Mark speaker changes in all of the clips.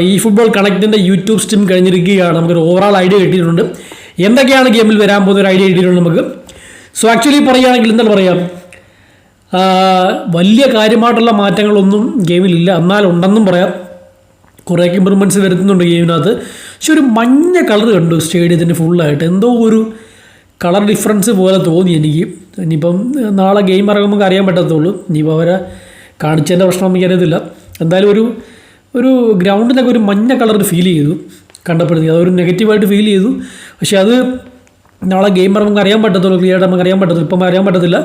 Speaker 1: ഈ football കണക്റ്റിന്റെ YouTube stream കഴിഞ്ഞിരിക്കുകയാണ്. നമുക്കൊരു ഓവറാൾ ഐഡിയ കിട്ടിയിട്ടുണ്ട്. എന്തൊക്കെയാണ് ഗെയിമിൽ വരാൻ പോകുന്ന ഒരു ഐഡിയ കിട്ടിയിട്ടുണ്ട് നമുക്ക്. സോ ആക്ച്വലി പറയുകയാണെങ്കിൽ എന്താണ് പറയാം? വലിയ കാര്യമായിട്ടുള്ള മാറ്റങ്ങളൊന്നും ഗെയിമിലില്ല എന്നാൽ ഉണ്ടെന്നും പറയാം. കുറേ ഇമ്പ്രൂവ്മെന്റ്സ് വരുത്തുന്നുണ്ട് ഗെയിമിനകത്ത് പക്ഷെ ഒരു മഞ്ഞ കളർ കണ്ടു സ്റ്റേഡിയത്തിന് ഫുള്ളായിട്ട് എന്തോ ഒരു കളർ ഡിഫറൻസ് പോലെ തോന്നി എനിക്ക്. ഇനിയിപ്പം നാളെ ഗെയിം ഇറങ്ങുമ്പോൾ അറിയാൻ പറ്റത്തുള്ളൂ. ഇനിയിപ്പോൾ അവരെ കാണിച്ചതിന്റെ പ്രശ്നം എനിക്കറിയത്തില്ല. എന്തായാലും ഒരു ഒരു ഗ്രൗണ്ടിനൊക്കെ ഒരു മഞ്ഞ കളർ ഫീൽ ചെയ്തു കണ്ടപ്പോഴത്തേക്ക്. അതൊരു നെഗറ്റീവായിട്ട് ഫീൽ ചെയ്തു. പക്ഷേ അത് നാളെ ഗെയിം നമുക്ക് അറിയാൻ പറ്റത്തുള്ളൂ ക്ലിയർ നമുക്ക് അറിയാൻ പറ്റത്തില്ല ഇപ്പം അറിയാൻ പറ്റത്തില്ല.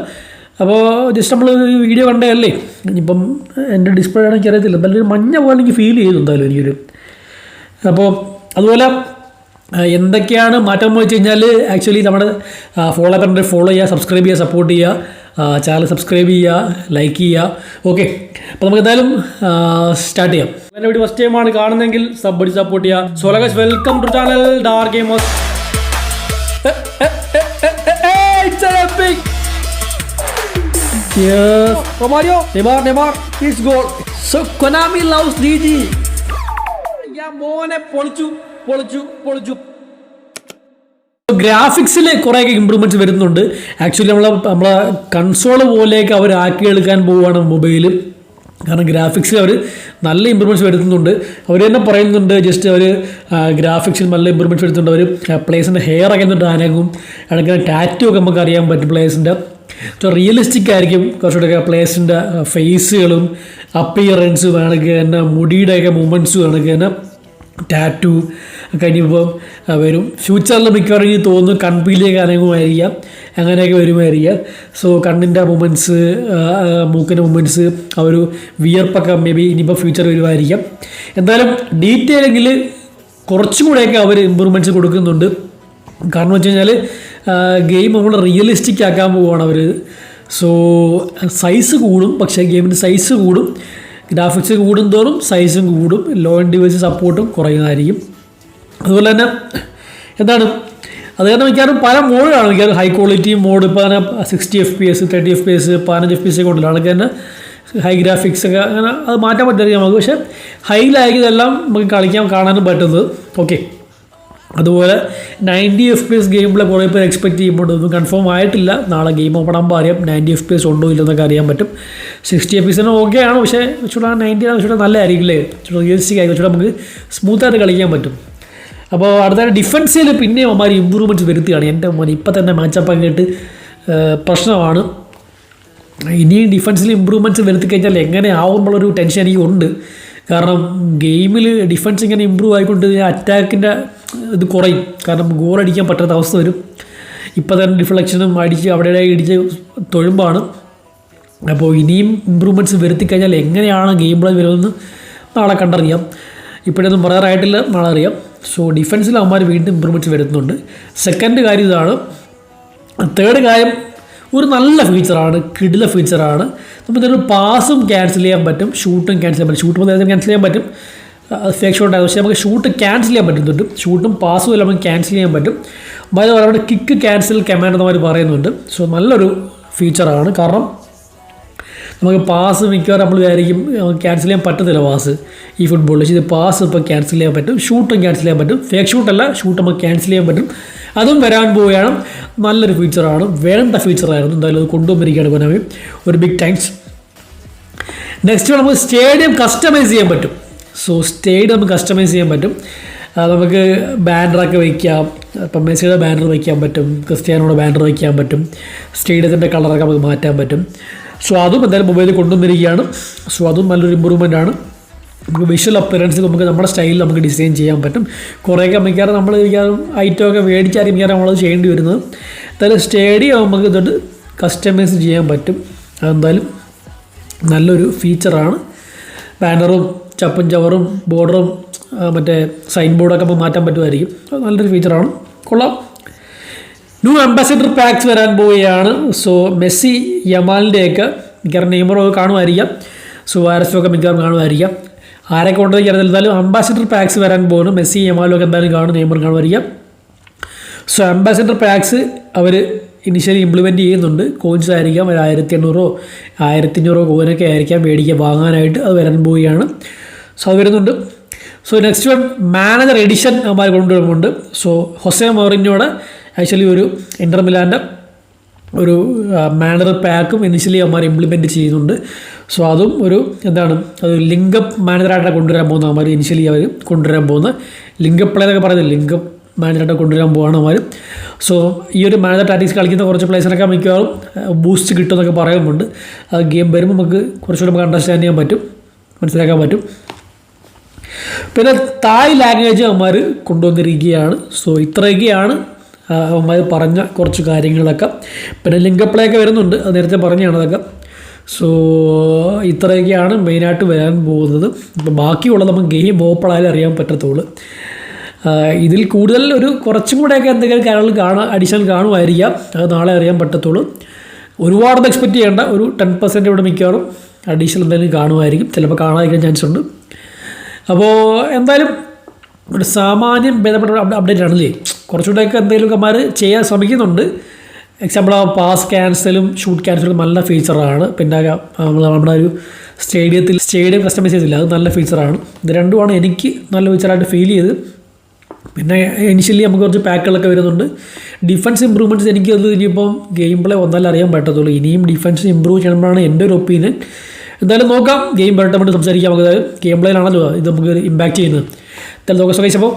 Speaker 1: അപ്പോൾ ജസ്റ്റ് നമ്മൾ വീഡിയോ കണ്ടതല്ലേ? ഇനിയിപ്പം എന്റെ ഡിസ്പ്ലേ ആണെങ്കിൽ അറിയത്തില്ല. നല്ലൊരു മഞ്ഞ പോലെ എനിക്ക് ഫീൽ ചെയ്തു എന്തായാലും എനിക്കൊരു. അപ്പോൾ അതുപോലെ എന്തൊക്കെയാണ് മാറ്റം എന്ന് വെച്ച് കഴിഞ്ഞാൽ ആക്ച്വലി നമ്മുടെ ഫോളോ കണ്ടന്റ് ഫോളോ ചെയ്യുക സബ്സ്ക്രൈബ് ചെയ്യുക സപ്പോർട്ട് ചെയ്യുക ചാനൽ സബ്സ്ക്രൈബ് ചെയ്യുക ലൈക്ക് ചെയ്യുക. ഓക്കെ അപ്പോൾ നമുക്ക് എന്തായാലും സ്റ്റാർട്ട് ചെയ്യാം. എന്റെ വീഡിയോ ഫസ്റ്റ് ടൈമാണ് കാണുന്നതെങ്കിൽ സബ് അടി സപ്പോർട്ട് ചെയ്യുക so ലഗസ് welcome to channel dark gamers It's! Yes. Romario, Neymar, Neymar, his goal. So Konami loves DG. ഞാൻ മോനെ പൊളിച്ചു പൊളിച്ചു പൊളിച്ചു ഗ്രാഫിക്സിൽ കുറേയൊക്കെ ഇമ്പ്രൂവ്മെന്റ്സ് വരുന്നുണ്ട് ആക്ച്വലി നമ്മളെ നമ്മളെ കൺസോൾ പോലെയൊക്കെ അവർ ആക്കി എടുക്കാൻ പോവുകയാണ് മൊബൈൽ കാരണം ഗ്രാഫിക്സിൽ അവർ നല്ല ഇമ്പ്രൂവ്മെന്റ്സ് വരുത്തുന്നുണ്ട്. അവർ തന്നെ പറയുന്നുണ്ട് ജസ്റ്റ് അവർ ഗ്രാഫിക്സിൽ നല്ല ഇമ്പ്രൂവ്മെന്റ്സ് വരുത്തുന്നുണ്ട്. അവർ പ്ലേസിന്റെ ഹെയർ ഒക്കെ എന്നിട്ട് ആനകും ഇടയ്ക്ക് ടാറ്റു ഒക്കെ നമുക്ക് അറിയാൻ പറ്റും പ്ലേസിന്റെ റിയലിസ്റ്റിക് ആയിരിക്കും കുറച്ചുകൂടെയൊക്കെ പ്ലേസിന്റെ ഫേസുകളും അപ്പിയറൻസ് വേണമെങ്കിൽ തന്നെ മുടിയുടെയൊക്കെ മൂമെന്റ്സും വേണമെങ്കിൽ തന്നെ. ടാറ്റു ഒക്കെ വരും. ഫ്യൂച്ചറിൽ മിക്കവാറും തോന്നുന്നു കൺപീലിയൊക്കെ അനങ്ങുമായിരിക്കാം. അങ്ങനെയൊക്കെ വരുമായിരിക്കാം. സോ കണ്ണിന്റെ മൂമെന്റ്സ് മൂക്കിന്റെ മൂമെന്റ്സ് ആ ഒരു വിയർപ്പൊക്കെ മേ ബി ഇനിയിപ്പോൾ ഫ്യൂച്ചർ വരുമായിരിക്കാം. എന്തായാലും ഡീറ്റെയിലെങ്കിൽ കുറച്ചും കൂടെയൊക്കെ അവർ ഇമ്പ്രൂവ്മെന്റ്സ് കൊടുക്കുന്നുണ്ട്. കാരണം വെച്ച് കഴിഞ്ഞാൽ ഗെയിം നമ്മൾ റിയലിസ്റ്റിക് ആക്കാൻ പോവുകയാണ് അവർ സോ സൈസ് കൂടും പക്ഷേ ഗെയിമിന്റെ സൈസ് കൂടും. ഗ്രാഫിക്സ് കൂടും തോറും സൈസും കൂടും. ലോ ആൻഡ് ഡിവൈസ് സപ്പോർട്ടും കുറയുന്നതായിരിക്കും. അതുപോലെ തന്നെ എന്താണ് അത് കാരണം മിക്കവാറും പല മോഡുകളാണ് മിക്കവാറും ഹൈ ക്വാളിറ്റി മോഡ്. ഇപ്പോൾ അങ്ങനെ sixty F P S thirty F P S പതിനഞ്ച് എഫ് പി എസ് ഒക്കെ ഉണ്ടല്ലോ. ആൾക്ക് തന്നെ ഹൈ ഗ്രാഫിക്സ് ഒക്കെ അങ്ങനെ അത് മാറ്റാൻ പറ്റില്ല നമുക്ക്. പക്ഷേ ഹൈയിലായിരിക്കും നമുക്ക് കളിക്കാൻ കാണാനും പറ്റുന്നത്. ഓക്കെ അതുപോലെ ninety F P S game play കുറേ പേര് എക്സ്പെക്ട് ചെയ്യുമ്പോൾ ഒന്നും കൺഫേം ആയിട്ടില്ല. നാളെ ഗെയിം ഓപ്പൺ ആകുമ്പോൾ അറിയാം നയന്റി എഫ് പി എസ് ഉണ്ടോ ഇല്ലെന്നൊക്കെ അറിയാൻ പറ്റും. സിക്സ്റ്റി എഫ് പി എസിന് ഓക്കെ ആണ്. പക്ഷേ ഇച്ചിരി നയന്റി ആണ് ഇച്ചിരി നല്ല ആയിരിക്കില്ലേ ഇച്ചിരി റിയലിസ്റ്റിക് ആയിരിക്കും. ഇച്ചിരി നമുക്ക് സ്മൂത്തായിട്ട് കളിക്കാൻ പറ്റും. അപ്പോൾ അടുത്ത ഡിഫൻസിൽ പിന്നെയും അവന്മാർ ഇമ്പ്രൂവ്മെന്റ്സ് വരുത്തുകയാണ് എന്റെ മോൻ ഇപ്പം തന്നെ മാച്ചപ്പ് ആയിട്ട് പ്രശ്നമാണ്. ഇനിയും ഡിഫൻസിൽ ഇമ്പ്രൂവ്മെന്റ്സ് വരുത്തി കഴിഞ്ഞാൽ എങ്ങനെ ആവുമ്പോഴൊരു ടെൻഷൻ എനിക്ക് ഉണ്ട്. കാരണം ഗെയിമിൽ ഡിഫൻസ് ഇങ്ങനെ ഇമ്പ്രൂവ് ആയിക്കൊണ്ട് അറ്റാക്കിന്റെ ഇത് കുറയും. കാരണം ഗോൾ അടിക്കാൻ പറ്റാത്ത അവസ്ഥ വരും. ഇപ്പം തന്നെ ഡിഫ്ലക്ഷനും അടിച്ച് അവിടെ ഇടിച്ച് തൊഴുമ്പാണ്. അപ്പോൾ ഇനിയും ഇമ്പ്രൂവ്മെന്റ്സ് വരുത്തി കഴിഞ്ഞാൽ എങ്ങനെയാണ് ഗെയിം പ്ലേ വരുമെന്ന് നാളെ കണ്ടറിയാം. ഇപ്പോഴൊന്നും പറയാറായിട്ടില്ല നാളെ അറിയാം. സോ ഡിഫൻസിൽ അവന്മാർ വീണ്ടും ഇമ്പ്രൂവ്മെന്റ്സ് വരുത്തുന്നുണ്ട്. സെക്കൻഡ് കാര്യം ഇതാണ്. തേർഡ് കാര്യം ഒരു നല്ല ഫീച്ചറാണ് കിടില ഫീച്ചറാണ് നമുക്ക് ഇതൊരു പാസും ക്യാൻസൽ ചെയ്യാൻ പറ്റും ഷൂട്ടും ക്യാൻസൽ ചെയ്യാൻ പറ്റും. ഷൂട്ട് നേരത്തെ ക്യാൻസൽ ചെയ്യാൻ പറ്റും. ഫേക്ക് ഷോട്ട് പക്ഷേ നമുക്ക് ഷൂട്ട് ക്യാൻസൽ ചെയ്യാൻ പറ്റുന്നുണ്ട്. ഷൂട്ടും പാസും എല്ലാം നമുക്ക് ക്യാൻസൽ ചെയ്യാൻ പറ്റും. അതായത് അവരുടെ കിക്ക് ക്യാൻസൽ കമാൻഡ് എന്നവർ പറയുന്നുണ്ട്. സോ നല്ലൊരു ഫീച്ചറാണ് കാരണം നമുക്ക് പാസ് മിക്കവാറും നമ്മൾ വിചാരിക്കും ക്യാൻസൽ ചെയ്യാൻ പറ്റത്തില്ല പാസ് ഈ ഫുട്ബോളിൽ പക്ഷേ ഇത് പാസ് ഇപ്പോൾ ക്യാൻസൽ ചെയ്യാൻ പറ്റും ഷൂട്ടും ക്യാൻസൽ ചെയ്യാൻ പറ്റും. ഫേക്ക് ഷൂട്ടല്ല ഷൂട്ട് നമുക്ക് ക്യാൻസൽ ചെയ്യാൻ പറ്റും. അതും വരാൻ പോവുകയാണ്. നല്ലൊരു ഫീച്ചറാണ് വേണ്ട ഫീച്ചറായിരുന്നു എന്തായാലും അത് കൊണ്ടുവന്നിരിക്കുകയാണ് കൊനാമി ഒരു ബിഗ് ടൈംസ് നെക്സ്റ്റ് നമുക്ക് സ്റ്റേഡിയം കസ്റ്റമൈസ് ചെയ്യാൻ പറ്റും. സോ സ്റ്റേഡിയം നമുക്ക് കസ്റ്റമൈസ് ചെയ്യാൻ പറ്റും. നമുക്ക് ബാനറൊക്കെ വയ്ക്കാം ഇപ്പം മെസ്സിയുടെ ബാനർ വയ്ക്കാൻ പറ്റും ക്രിസ്ത്യാനോയുടെ ബാനർ വയ്ക്കാൻ പറ്റും. സ്റ്റേഡിയത്തിന്റെ കളറൊക്കെ നമുക്ക് മാറ്റാൻ പറ്റും. സോ അതും എന്തായാലും മൊബൈലിൽ കൊണ്ടുവന്നിരിക്കുകയാണ്. സോ അതും നല്ലൊരു ഇമ്പ്രൂവ്മെന്റ് ആണ്. നമുക്ക് വിഷ്വൽ അപ്പിയറൻസ് നമുക്ക് നമ്മുടെ സ്റ്റൈലിൽ നമുക്ക് ഡിസൈൻ ചെയ്യാൻ പറ്റും. കുറേയൊക്കെ മിക്കവാറും നമ്മൾ മിക്കവാറും ഐറ്റമൊക്കെ മേടിച്ചായിരിക്കും മിക്കവാറും നമ്മളത് ചെയ്യേണ്ടി വരുന്നത്. എന്തായാലും സ്റ്റേഡിയം നമുക്ക് ഇതൊട്ട് കസ്റ്റമൈസ് ചെയ്യാൻ പറ്റും. അതെന്തായാലും നല്ലൊരു ഫീച്ചറാണ് ബാനറും ചപ്പും ചവറും ബോർഡറും മറ്റേ സൈൻ ബോർഡൊക്കെ മാറ്റാൻ പറ്റുമായിരിക്കും. നല്ലൊരു ഫീച്ചറാണ് കൊള്ളാം. ന്യൂ അംബാസിഡർ പാക്സ് വരാൻ പോവുകയാണ്. സോ മെസ്സി യമാലിന്റെയൊക്കെ മിക്കവാറും നെയ്മറൊക്കെ കാണുമായിരിക്കാം. സുവാരസും ഒക്കെ മിക്കവാറും കാണുമായിരിക്കാം. ആരൊക്കെ ഉണ്ടെന്ന് എന്തായാലും അംബാസിഡർ പാക്സ് വരാൻ പോകുന്നു മെസ്സി യമാലും ഒക്കെ എന്തായാലും കാണും നെയ്മർ കാണുമായിരിക്കാം. സോ അംബാസിഡർ പാക്സ് അവർ ഇനിഷ്യലി ഇംപ്ലിമെന്റ് ചെയ്യുന്നുണ്ട്. കോയിൻസ് ആയിരിക്കാം ഒരു ആയിരത്തി എണ്ണൂറോ ആയിരത്തി അഞ്ഞൂറോ കോയിനൊക്കെ ആയിരിക്കാം മേടിക്കുക വാങ്ങാനായിട്ട് അത് വരാൻ പോവുകയാണ്. സോ അത് വരുന്നുണ്ട്. So next one manager edition അവന്മാർ കൊണ്ടുവരുന്നുണ്ട്. സോ ഹൊസെ മോറിനോടെ ആക്ച്വലി ഒരു ഇന്റർ മിലാന്റെ ഒരു മാനർ പാക്കും ഇനിഷ്യലി അവന്മാർ ഇംപ്ലിമെന്റ് ചെയ്യുന്നുണ്ട്. സോ അതും ഒരു എന്താണ് അത് ലിങ്കപ്പ് മാനേജറായിട്ടാണ് കൊണ്ടുവരാൻ പോകുന്നത് അവന്മാർ ഇനിഷ്യലി അവർ കൊണ്ടുവരാൻ പോകുന്ന ലിങ്കപ്പ് പ്ലെയർ ഒക്കെ പറയുന്നത് ലിങ്കപ്പ് മാനേജറായിട്ട് കൊണ്ടുവരാൻ പോവാണ് അവർ സോ ഈ ഒരു മാനേജർ ടാറ്റിക്സ് കളിക്കുന്ന കുറച്ച് പ്ലേസിനൊക്കെ മിക്കവാറും ബൂസ്റ്റ് കിട്ടുമെന്നൊക്കെ പറയുന്നുണ്ട്. ആ ഗെയിം വരുമ്പോൾ നമുക്ക് കുറച്ചുകൂടി നമുക്ക് അണ്ടർസ്റ്റാൻഡ് ചെയ്യാൻ പറ്റും. മനസ്സിലാക്കാൻ പറ്റും. പിന്നെ തായ് ലാംഗ്വേജ് അവന്മാർ കൊണ്ടുവന്നിരിക്കുകയാണ്. സോ ഇത്രയൊക്കെയാണ് അവന്മാർ പറഞ്ഞ കുറച്ച് കാര്യങ്ങളൊക്കെ. പിന്നെ ലിങ്കപ്ലേ വരുന്നുണ്ട്. അത് നേരത്തെ പറഞ്ഞാണ് അതൊക്കെ. സോ ഇത്രയൊക്കെയാണ് മെയിനായിട്ട് വരാൻ പോകുന്നത്. ഇപ്പോൾ ബാക്കിയുള്ളത് നമുക്ക് ഗെയിം ഓപ്പണായാലും അറിയാൻ പറ്റത്തുള്ളൂ. ഇതിൽ കൂടുതൽ ഒരു കുറച്ചും കൂടെയൊക്കെ എന്തെങ്കിലും കാര്യങ്ങൾ കാണാൻ അഡീഷണൽ കാണുമായിരിക്കാം. അത് നാളെ അറിയാൻ പറ്റത്തുള്ളൂ. ഒരുപാട് എക്സ്പെക്റ്റ് ചെയ്യേണ്ട. ഒരു ടെൻ പെർസെന്റ് ഇവിടെ മിക്കവാറും അഡീഷണൽ എന്തെങ്കിലും കാണുമായിരിക്കും. ചിലപ്പോൾ കാണാതിരിക്കാൻ ചാൻസ് ഉണ്ട്. അപ്പോൾ എന്തായാലും ഒരു സാമാന്യം ഭേദപ്പെട്ട അപ്ഡേറ്റ് ആണല്ലേ? കുറച്ചുകൂടെയൊക്കെ എന്തെങ്കിലുമൊക്കെ അമ്മമാർ ചെയ്യാൻ ശ്രമിക്കുന്നുണ്ട്. എക്സാമ്പിൾ ആ പാസ് ക്യാൻസലും ഷൂട്ട് ക്യാൻസലും നല്ല ഫീച്ചറാണ് പിന്നെ നമ്മുടെ ഒരു സ്റ്റേഡിയത്തിൽ സ്റ്റേഡിയം കസ്റ്റമൈസ് ചെയ്തില്ല. അത് നല്ല ഫീച്ചറാണ് ഇത് രണ്ടുമാണ് എനിക്ക് നല്ല ഫീച്ചറായിട്ട് ഫീൽ ചെയ്ത്. പിന്നെ ഇനിഷ്യലി നമുക്ക് കുറച്ച് പാക്കുകളൊക്കെ വരുന്നുണ്ട്. ഡിഫൻസ് ഇമ്പ്രൂവ്മെന്റ്സ് എനിക്കത് ഇനിയിപ്പം ഗെയിം പ്ലേ വന്നാലും അറിയാൻ പറ്റത്തുള്ളൂ. ഇനിയും ഡിഫൻസ് ഇമ്പ്രൂവ് ചെയ്യണമെന്നാണ് എന്റെ ഒരു ഒപ്പീനിയൻ എന്തായാലും നോക്കാം. ഗെയിം വേണ്ടി സംസാരിക്കാം. നമുക്ക് ഗെയിം പ്ലേയിലാണല്ലോ ഇത് നമുക്ക് ഇമ്പാക്റ്റ് ചെയ്യുന്നത്. എന്തായാലും നോക്കാം. സുഖേഷ് അപ്പോൾ